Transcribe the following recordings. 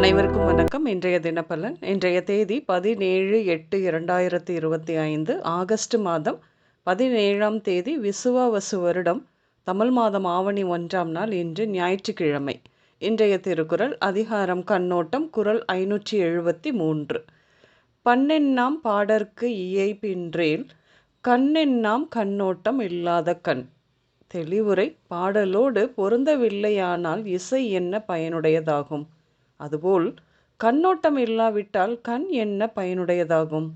அனைவருக்கும் வணக்கம். இன்றைய தினப்பலன் இன்றைய தேதி பதினேழு எட்டு இரண்டாயிரத்தி இருபத்தி ஐந்து ஆகஸ்ட் மாதம் பதினேழாம் தேதி விசுவாவசு வருடம் தமிழ் மாதம் ஆவணி ஒன்றாம் நாள் இன்று ஞாயிற்றுக்கிழமை. இன்றைய திருக்குறள் அதிகாரம் கண்ணோட்டம் குரல் ஐநூற்றி எழுபத்தி மூன்று. பண்ணெண்ணாம் பாடற்கு இயைப்பின்றேல் கண்ணெண்ணாம் கண்ணோட்டம் இல்லாத கண். தெளிவுரை பாடலோடு பொருந்தவில்லையானால் இசை என்ன பயனுடையதாகும்? அதுபோல் கண்ணோட்டம் இல்லாவிட்டால் கண் என்ன பயனுடையதாகும்?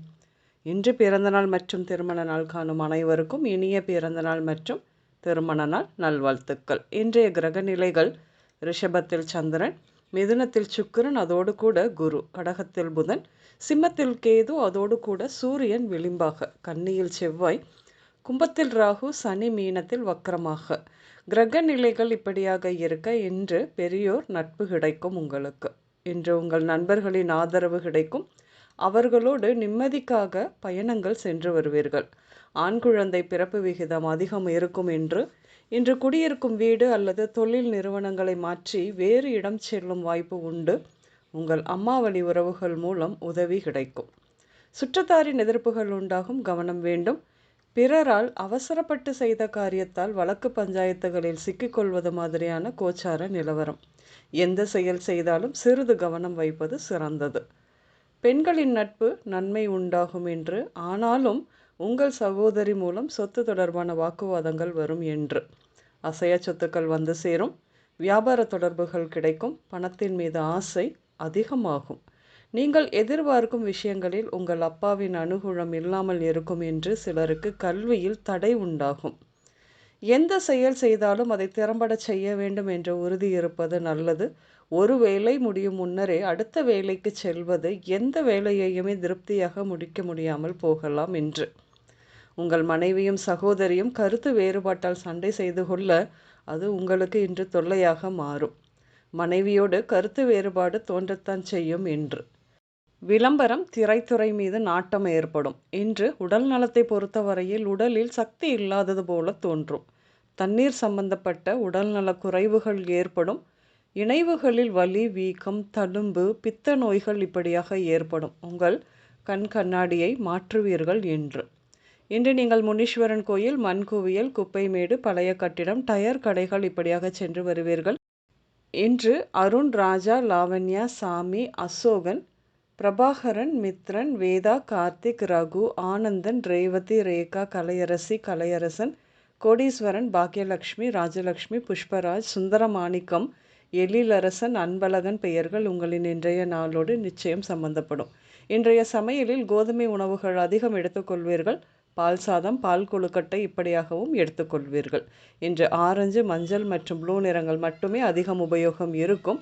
இன்று பிறந்தநாள் மற்றும் திருமண நாள் காணும் அனைவருக்கும் இனிய பிறந்தநாள் மற்றும் திருமண நாள் நல்வாழ்த்துக்கள். இன்றைய கிரக நிலைகள் ரிஷபத்தில் சந்திரன் மிதுனத்தில் சுக்கிரன் அதோடு கூட குரு கடகத்தில் புதன் சிம்மத்தில் கேது அதோடு கூட சூரியன் விளிம்பாக. கன்னியில் செவ்வாய் கும்பத்தில் ராகு சனி மீனத்தில் வக்கரமாக. கிரக நிலைகள் இப்படியாக இருக்க இன்று பெரியோர் நட்பு கிடைக்கும் உங்களுக்கு. இன்று உங்கள் நண்பர்களின் ஆதரவு கிடைக்கும். அவர்களோடு நிம்மதிக்காக பயணங்கள் சென்று வருவீர்கள். ஆண் குழந்தை பிறப்பு விகிதம் அதிகம் இருக்கும் என்று இன்று குடியிருக்கும் வீடு அல்லது தொழில் நிறுவனங்களை மாற்றி வேறு இடம் செல்லும் வாய்ப்பு உண்டு. உங்கள் அம்மா வழி உறவுகள் மூலம் உதவி கிடைக்கும். சுற்றத்தாரின் எதிர்ப்புகள் உண்டாகும். கவனம் வேண்டும். பிறரால் அவசரப்பட்டு செய்த காரியத்தால் வழக்கு பஞ்சாயத்துகளில் சிக்கிக்கொள்வது மாதிரியான கோச்சார நிலவரம். எந்த செயல் செய்தாலும் சிறிது கவனம் வைப்பது சிறந்தது. பெண்களின் நட்பு நன்மை உண்டாகும் என்று ஆனாலும் உங்கள் சகோதரி மூலம் சொத்து தொடர்பான வாக்குவாதங்கள் வரும் என்று. அசைய சொத்துக்கள் வந்து சேரும் வியாபார தொடர்புகள் கிடைக்கும் பணத்தின் மீது ஆசை அதிகமாகும். நீங்கள் எதிர்பார்க்கும் விஷயங்களில் உங்கள் அப்பாவின் அனுகூலம் இல்லாமல் இருக்கும் என்று சிலருக்கு கல்வியில் தடை உண்டாகும். எந்த செயல் செய்தாலும் அதை திறம்பட செய்ய வேண்டும் என்ற உறுதி இருப்பது நல்லது. ஒரு வேலை முடியும் முன்னரே அடுத்த வேலைக்கு செல்வது எந்த வேலையையுமே திருப்தியாக முடிக்க முடியாமல் போகலாம் என்று. உங்கள் மனைவியும் சகோதரியும் கருத்து வேறுபாட்டால் சண்டை செய்து கொள்ள அது உங்களுக்கு இன்று தொல்லையாக மாறும். மனைவியோடு கருத்து வேறுபாடு தோன்றத்தான் செய்யும் என்று. விளம்பரம் திரைத்துறை மீது நாட்டம் ஏற்படும். இன்று உடல் நலத்தை பொறுத்தவரையில் உடலில் சக்தி இல்லாதது போல தோன்றும். தண்ணீர் சம்பந்தப்பட்ட உடல்நல குறைவுகள் ஏற்படும். இணைவுகளில் வலி வீக்கம் தழும்பு பித்த நோய்கள் இப்படியாக ஏற்படும். உங்கள் கண் கண்ணாடியை மாற்றுவீர்கள் என்று. இன்று நீங்கள் முனீஸ்வரன் கோயில் மண் குவியல் குப்பைமேடு பழைய கட்டிடம் டயர் கடைகள் இப்படியாக சென்று வருவீர்கள். இன்று அருண் ராஜா லாவண்யா சாமி அசோகன் பிரபாகரன் மித்ரன் வேதா கார்த்திக் ரகு ஆனந்தன் ரேவதி ரேகா கலையரசி கலையரசன் கோடீஸ்வரன் பாக்யலக்ஷ்மி ராஜலக்ஷ்மி புஷ்பராஜ் சுந்தரமாணிக்கம் எழிலரசன் அன்பழகன் பெயர்கள் உங்களின் இன்றைய நாளோடு நிச்சயம் சம்பந்தப்படும். இன்றைய சமையலில் கோதுமை உணவுகள் அதிகம் எடுத்துக்கொள்வீர்கள். பால் சாதம் பால் கொழுக்கட்டை இப்படியாகவும் எடுத்துக்கொள்வீர்கள். இன்று ஆரஞ்சு மஞ்சள் மற்றும் ப்ளூ நிறங்கள் மட்டுமே அதிகம் உபயோகம் இருக்கும்.